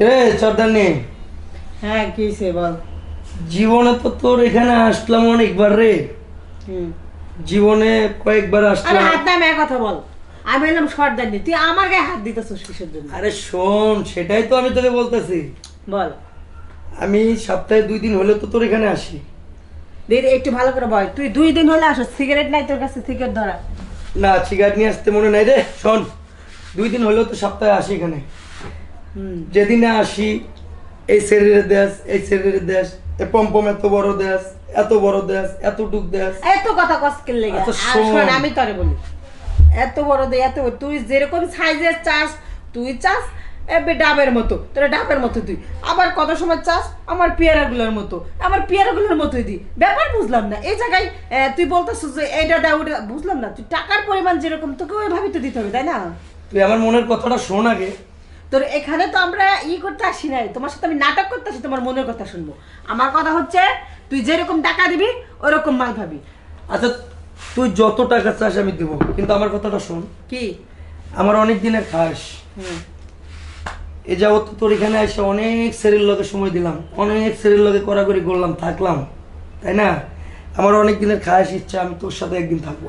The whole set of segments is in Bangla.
রে চর্দানি হ্যাঁ কি হয়েছে বল? জীবনে তো তোর এখানে আসলাম অনেকবার রে। জীবনে কয়েকবার আসলাম। হাত নামে কথা বল। আমি এলাম সর্দার তুই আমার গায়ে হাত দিতেছিস কিসের জন্য? আরে শোন সেটাই তো আমি তোকে বলতেছি। বল। আমি সপ্তাহে দুই দিন হলে তো তোর এখানে আসি। দিদি একটু ভালো করে বল। তুই দুই দিন হলে আসো সিগারেট নাই তোর কাছে সিগারেট ধরা। না সিগারেট নিয়ে আসতে মনে নাই রে। শোন দুই দিন হলেও তো সপ্তাহে আসি এখানে। যেদিনে আসি এই শরীরের দেশ এই শরীরের দেশ এ পম্পম এত বড় দেশ এত বড় দেশ এতটুক দেশ। এত কথা লেগে? আচ্ছা, শোন। আমি তোরে বলি এত বড় দে এত তুই যেরকম সাইজের চাস তুই চাস এবে ডাবের মতো তোরা ডাবের মতো তুই। আবার কত সময় চাস? আমার পেয়ারাগুলোর মতো। আমার পেয়ারাগুলোর মতোই দি। ব্যাপার বুঝলাম না। এই জায়গায় তুই বলতেছিস যে এটা দা ওটা বুঝলাম না। তুই টাকার পরিমাণ যেরকম তোকে ওইভাবেই তো দিতে হবে তাই না? তুই আমার মনের কথাটা শোন আগে। তোর এখানে তো আমরা ই করতে আসি নাই। তোমার সাথে আমি নাটক করতে আসি তোমার মনের কথা শুনব। আমার কথা হচ্ছে তুই যেরকম টাকা দিবি ওরকম মাল পাবি। আচ্ছা তুই যত টাকা চাস আমি দেবো। কিন্তু আমার কথাটা শোন। কি? আমার অনেক দিনের খাস। এ যাবত তো তোর এখানে এসে অনেক সেরির লোকে সময় দিলাম। অনেক সেরির লগে করাকরি করলাম থাকলাম। তাই না? আমার অনেক দিনের খাস ইচ্ছা আমি তোর সাথে একদিন থাকব।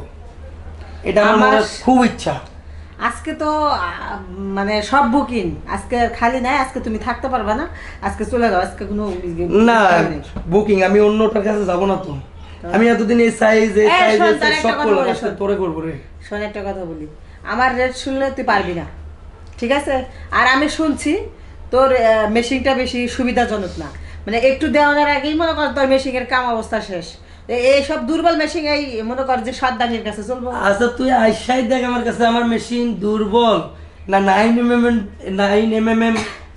এটা আমার খুব ইচ্ছা। আজকে তো মানে সব বুকিং। আজকে খালি নাই আজকে তুমি থাকতে পারবে না। আজকে চলে যাও আজকে কোনো না বুকিং আমি অন্যটার কাছে যাব না তো। আমি এতদিন এই সাইজ এই সাইজ সব করলাম আজকে। তোরে করব রে। শোন একটা কথা বলি। আমার রেট শুনলে তুই পারবি না। ঠিক আছে? আর আমি শুনছি তোর মেশিনটা বেশি সুবিধাজনক না। মানে একটু দেওয়ার আগেই মনে কর তোর মেশিনের কাম অবস্থা শেষ। এইসব দুর্বল মেশিন এই মনে কর যে সাদ্দানির কাছে চলবো। আচ্ছা তুই আইসাই দেখ আমার কাছে আমার মেশিন দুর্বল। না nine M M nine M M M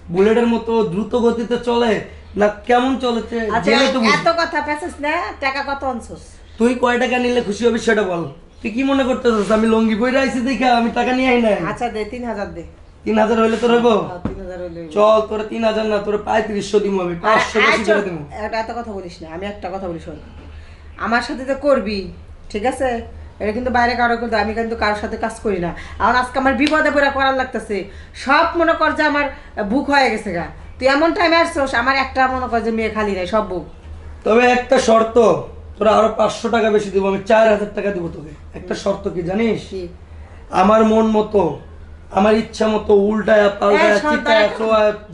বুলেটের মতো দ্রুত গতিতে চলে না কেমন চলে তে- আচ্ছা এত কথা পেছিস না টাকা কত তুই কয় টাকা নিলে খুশি হবি সেটা বল। তুই কি মনে করতেছিস আমি লঙ্গি বইরা আইছি দেখে আমি টাকা নিয়ে আই নাই? আচ্ছা দে তিন হাজার দে। তিন হাজার হইলে তোর হইব? হ্যাঁ। চল তোর তিন হাজার না তোর পঁয়ত্রিশশো দিব আমি পাঁচশো আর- বেশি করে দিব এটা এত কথা বলিস না আমি একটা কথা বলি শোন। আমার সাথে যে করবি ঠিক আছে? এটা কিন্তু বাইরে কারও কিন্তু আমি কিন্তু কারোর সাথে কাজ করি না। এখন আজকে আমার বিপদে পড়ে করার লাগতেছে। সব মনে কর যে আমার বুক হয়ে গেছে গা। তুই এমন টাইমে আসছোস আমার একটা মনে কর যে মেয়ে খালি নাই সব বুক। তবে একটা শর্ত তোরা আরও পাঁচশো টাকা বেশি দিব আমি চার হাজার টাকা দিব তোকে। একটা শর্ত কি জানিস? আমার মন মতো আমার ইচ্ছা মতো উল্টায় পাল্টায় চিটায়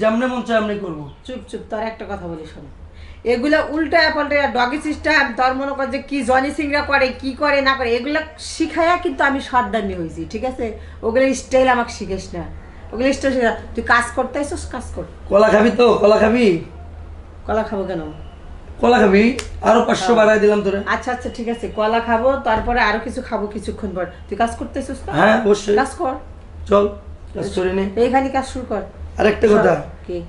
যেমনে মন চায় এমনি করব। চুপ চুপ তোর একটা কথা বলি শোন। এগুলা উল্টা পাল্টা ডগি সিস্টেম তোর মনে কর যে কি জনি সিংরা করে কি করে না করে এগুলা শিখাইয়া কিন্তু আমি সর্দানি হয়েছি ঠিক আছে? ওগুলো স্টাইল আমাকে শিখিস না। ওগুলো স্টাইল শিখা। তুই কাজ করতে আসছিস কাজ কর। কলা খাবি তো কলা খাবি? কলা খাব কেন? কলা খাবি? আরও পাঁচশো বাড়াই দিলাম তোরে। আচ্ছা আচ্ছা ঠিক আছে কলা খাব তারপরে আরও কিছু খাব কিছুক্ষণ পর। তুই কাজ করতে আসছিস তো? হ্যাঁ অবশ্যই। কাজ কর। চল কাজ করে নে। এইখানে কাজ শুরু কর। আরেকটা কথা। কি?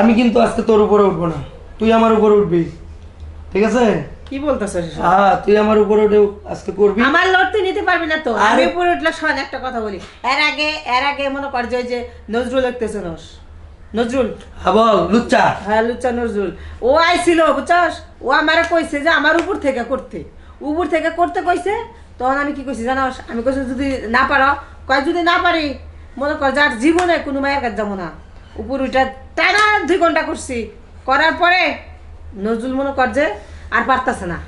আমি কিন্তু আজকে তোর উপরে উঠবো না। তুই আমার উপরে উঠবি। ঠিক আছে? কি বলতেছিস হ্যাঁ তুই আমার উপরে উঠে আজকে করবি? আমার লড়তে নিতে পারবি না তো। আমি উপরে উঠলে শোন একটা কথা বলি। এর আগে এর আগে মনে কর যে যে নজরুল লিখতেছে নস নজরুল? হ্যাঁ বল লুচ্চা। হ্যাঁ লুচ্চা নজরুল। ও আইছিল বুঝছস? ও আমারে কইছে যে আমার উপর থেকে করতে। উপর থেকে করতে কইছে তখন আমি কি কইছি জানোস? আমি কইছি যদি না পারো কয় যদি না পারি মনে কর যার জীবনে কোনো মায়ের কাছে যাব না। উপর ওইটা টানা দুই ঘণ্টা করছি। করার পরে নজরুল মনে কর যে আর পারতাছে না।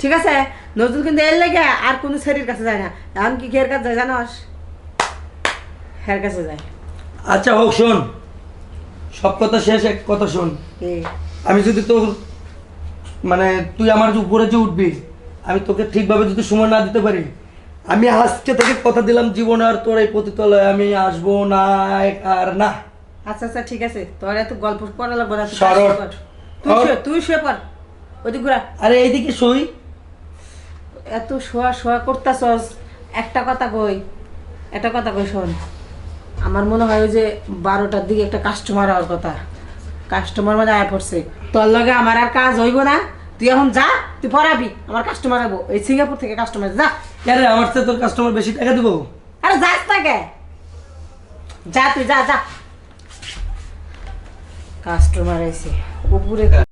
ঠিক আছে? নজরুল কিন্তু এর লেগে আর কোনো ছেলের কাছে যায় না। এখন কি খের কাছে যায় জানোস? হের কাছে যায়। আচ্ছা হোক শোন। সব কথা শেষ এক কথা শোন। আমি যদি তোর মানে তুই আমার যে উপরে যে উঠবি আমি তোকে ঠিকভাবে যদি সময় না দিতে পারি আমি আজকে থেকে কথা দিলাম জীবনে আর তোর এই পতিতলয়ে আমি আসব না আর না। আচ্ছা আচ্ছা ঠিক আছে। তোর এত গল্প করা লাগবে না তুই শুয়ে তুই শুয়ে পর ওইদিক ঘুরা। আরে এইদিকে সই এত শোয়া শোয়া করতাছস। একটা কথা কই একটা কথা কই শোন। আমার মনে হয় যে বারোটার দিকে একটা কাস্টমার হওয়ার কথা। কাস্টমার মানে আয় পড়ছে। তোর লগে আমার আর কাজ হইব না। তুই এখন যা তুই পড়াবি। আমার কাস্টমার হব এই সিঙ্গাপুর থেকে কাস্টমার যা। আরে আমার তোর কাস্টমার বেশি টাকা দিব? আরে যাস তাকে। যা তুই যা যা। কাস্টমার এসে উপরে